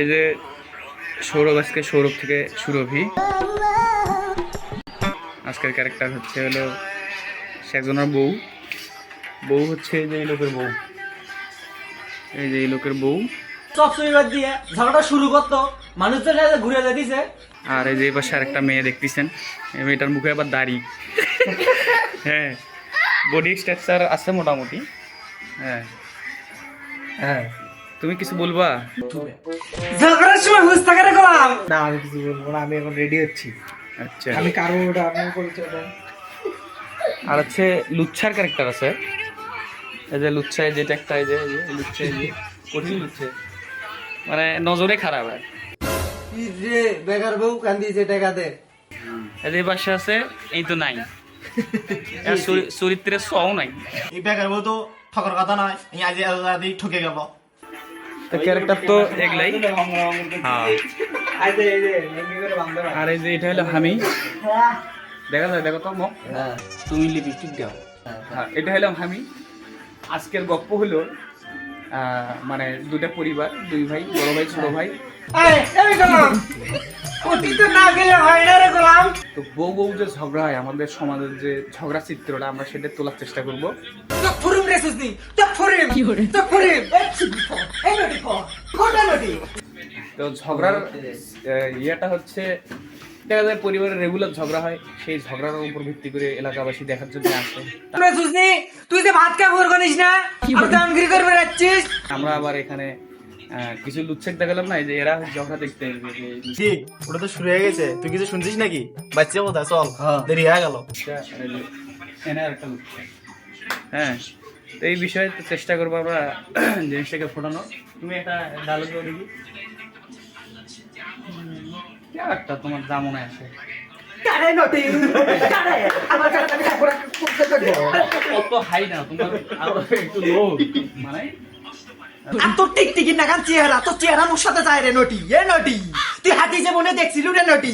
এই যে সৌরভ আজকে সৌরভ থেকে সুরভি। আজকের ক্যারেক্টার হচ্ছে হলো সে একজনের বউ। বউ হচ্ছে এই যে এই লোকের বউ। এই যে এই লোকের বউ। দিয়ে ঝগড়া শুরু করতো। মানুষদের সাথে ঘুরে যেতেছে আর এই যে পাশে আরেকটা মেয়ে দেখতেছেন। এই মেয়েটার মুখে আবার দাড়ি। হ্যাঁ বডি স্ট্রাকচার আছে মোটামুটি। হ্যাঁ হ্যাঁ। তুমি কিছু বলবা? ঝগড়ার সময় না আমি কিছু বলব না আমি এখন রেডি হচ্ছি। আচ্ছা। আমি কারও ওটা আপনার পরিচয় আর হচ্ছে লুচ্ছার ক্যারেক্টার আছে। এই যে লুচ্ছা এই যেটা একটা এই যে এই যে লুচ্ছা এই যে কঠিন লুচ্ছে। মানে নজরে খারাপ আর। রে বেকার বউ কান্দি কান্দিছে টাকাতে এই যে পাশে আছে এই তো নাই। চরিত্রের সও নাই। এই বেকার বউ তো ঠকার কথা নয় এই আজি আজ ঠকে গেল। তো ক্যারেক্টার তো এগুলাই হ্যাঁ আর এই যে এটা হলো আমি দেখা যায় দেখো তো মুখ হ্যাঁ। তুমি লিপস্টিক দাও। হ্যাঁ এটা হলো আমি আজকের গপ্প হলো মানে দুটা পরিবার দুই ভাই বড় ভাই ছোট ভাই। এই এই গোলাম অতীতে না গেলে না রে গোলাম। তো বউ বউ যে ঝগড়া হয় আমাদের সমাজের যে ঝগড়া চিত্রটা আমরা সেটা তোলার চেষ্টা করব তো ফুরিম রে সুসনি তো ফুরিম তো ফুরিম এই নটি ফো কোটা নটি তো ঝগড়ার ইয়েটা হচ্ছে দেখা যায় পরিবারের রেগুলার ঝগড়া হয় সেই ঝগড়ার উপর ভিত্তি করে এলাকাবাসী দেখার জন্য আসে। তুই যে ভাত খাব করিস না আর করে বেড়াচ্ছিস। আমরা আবার এখানে কিছু লুচ্ছেক দেখালাম না এই যে এরা ঝগড়া দেখতে আসবে ওটা তো শুরু হয়ে গেছে। তুই কিছু শুনছিস নাকি? বাচ্চা বোধ চল হ্যাঁ। দেরি হয়ে গেল। লুচ্ছা হ্যাঁ তো এই বিষয়ে চেষ্টা করব আমরা জিনিসটাকে ফোটানো তুমি একটা দাও দেখি। একটা তোমার যা মনে আছে অত হাই না তোমার আরও একটু লো মানে? আর তোর টিকটিকি নাগান চেহারা তোর চেহারা মোর সাথে যায় রে নটি এ নটি। তুই হাতি যে মনে দেখছিলু রে নটি।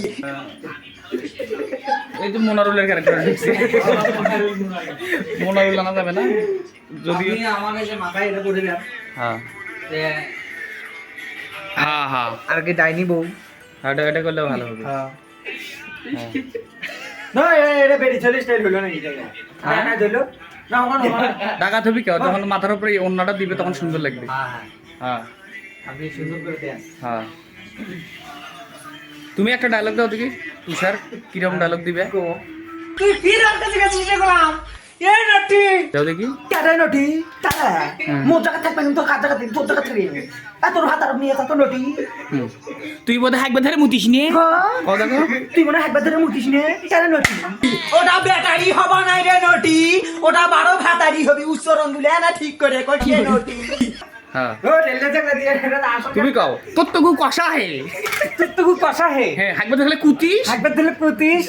এই যে মোনারুলের ক্যারেক্টার দেখছি। মোনারুল আনা যাবে না? যদি আমাকে যে মাথায় এটা করে দেন হ্যাঁ। যে হ্যাঁ হ্যাঁ আর কি ডাইনি বউ। এটা এটা করলে ভালো হবে। হ্যাঁ। হ্যাঁ। না এ- এটা বেরি চলে স্টাইল হলো না এই হ্যাঁ? না কেউ? যখন মাথার উপরে দিবে তখন সুন্দর লাগবে। হ্যাঁ হ্যাঁ। হ্যাঁ। আপনি সুন্দর করে দেন। হ্যাঁ। তুমি একটা ডায়লগ দাও দেখি। তুষার কীরকম ডায়লগ দিবে? তুই গেছিস এ নটি দাও দেখি কারে নটি কারে হুম। মোর জায়গা থাকবে কিন্তু কার জায়গা থাকবে? তোর জায়গা থাকবে। এত হাত আর নিয়ে এত নটি তুই বোধ হয় একবার ধরে মুতিস নিয়ে ও দেখো? তুই মনে হয় একবার ধরে মুটিস নে? কারে নটি ওটা ব্যাটারি হবা নাই রে নটি ওটা বারো ভাতারি হবি উচ্চরণ দিলে না ঠিক করে নটি হ্যাঁ। আসল তুমি কও। তোর তো খুব কষা হে। তুই তো খুব কষা হে। হ্যাঁ একবার দেখলে কুতিস? একবার দিলে প্রতিশ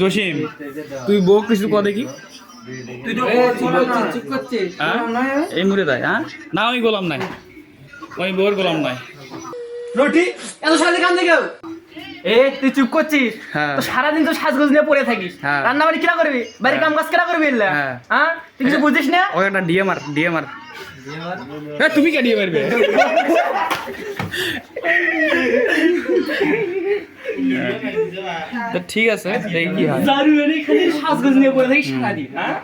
জসিম তুই বউ কিছু কর দেখি। তুই হ্যাঁ? এই মুড়ে দেয় হ্যাঁ? না আমি গোলাম নাই। আমি বউর গোলাম নাই। এত সাথে কান থেকে। এ তুই চুপ করছিস? হ্যাঁ। তো সারাদিন তো সাজগোজ নিয়ে পড়ে থাকিস। হ্যাঁ। রান্না বাড়ি কিরা করবি? বাড়ির কাম কাজ কিরা করবি? হ্যাঁ। হ্যাঁ? তুই কিছু বুঝিস না? ও একটা ডিএ মার ডিএ মার হ্যাঁ তুমি কে ডিএ মারবে তো ঠিক আছে দেখি কি হয়। এনে খালি সাজগোজ নিয়ে পড়ে থাকিস সারাদিন হ্যাঁ?